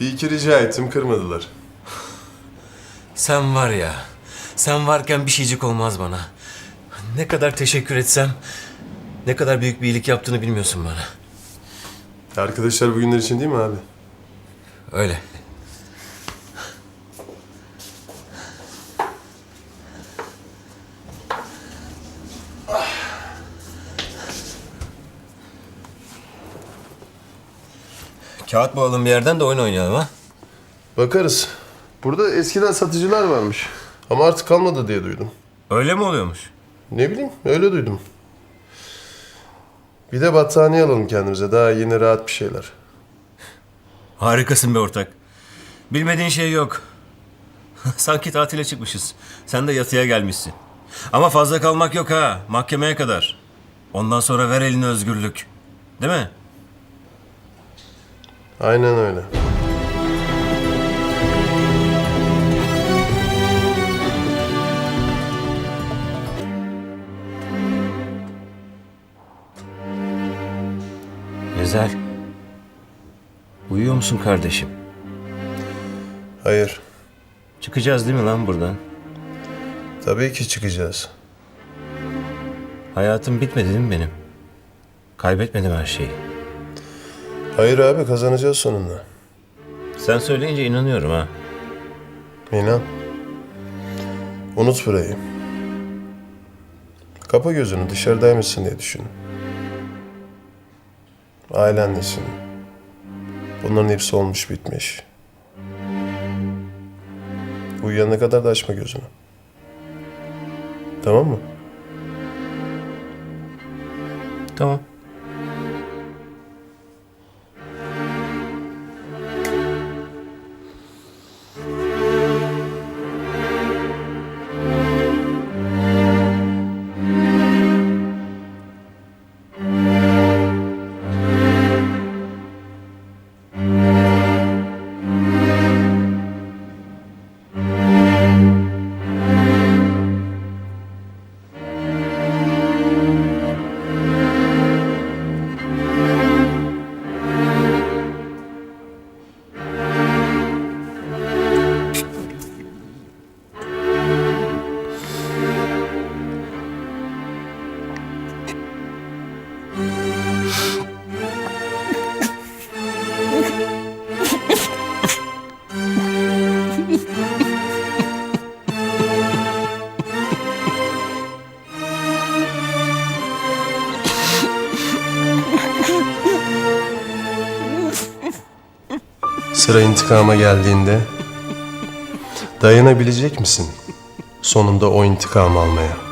Bir iki rica ettim kırmadılar. Sen var ya, sen varken bir şeycik olmaz bana. Ne kadar teşekkür etsem, ne kadar büyük bir iyilik yaptığını bilmiyorsun bana. Arkadaşlar bugünler için değil mi abi? Öyle. Kağıt bulalım bir yerden de oyun oynayalım ha. Bakarız. Burada eskiden satıcılar varmış. Ama artık kalmadı diye duydum. Öyle mi oluyormuş? Ne bileyim öyle duydum. Bir de battaniye alalım kendimize. Daha yeni rahat bir şeyler. Harikasın be ortak. Bilmediğin şey yok. Sanki tatile çıkmışız. Sen de yatıya gelmişsin. Ama fazla kalmak yok ha. Mahkemeye kadar. Ondan sonra ver eline özgürlük. Değil mi? Aynen öyle. Ezel. Uyuyor musun kardeşim? Hayır. Çıkacağız değil mi lan buradan? Tabii ki çıkacağız. Hayatım bitmedi değil mi benim? Kaybetmedim her şeyi. Hayır abi kazanacağız sonunda. Sen söyleyince inanıyorum ha. İnan. Unut burayı. Kapa gözünü dışarıdaymışsın diye düşün. Ailenlesin. Bunların hepsi olmuş bitmiş. Uyuyana kadar da açma gözünü. Tamam mı? Tamam. Sıra intikama geldiğinde dayanabilecek misin sonunda o intikamı almaya?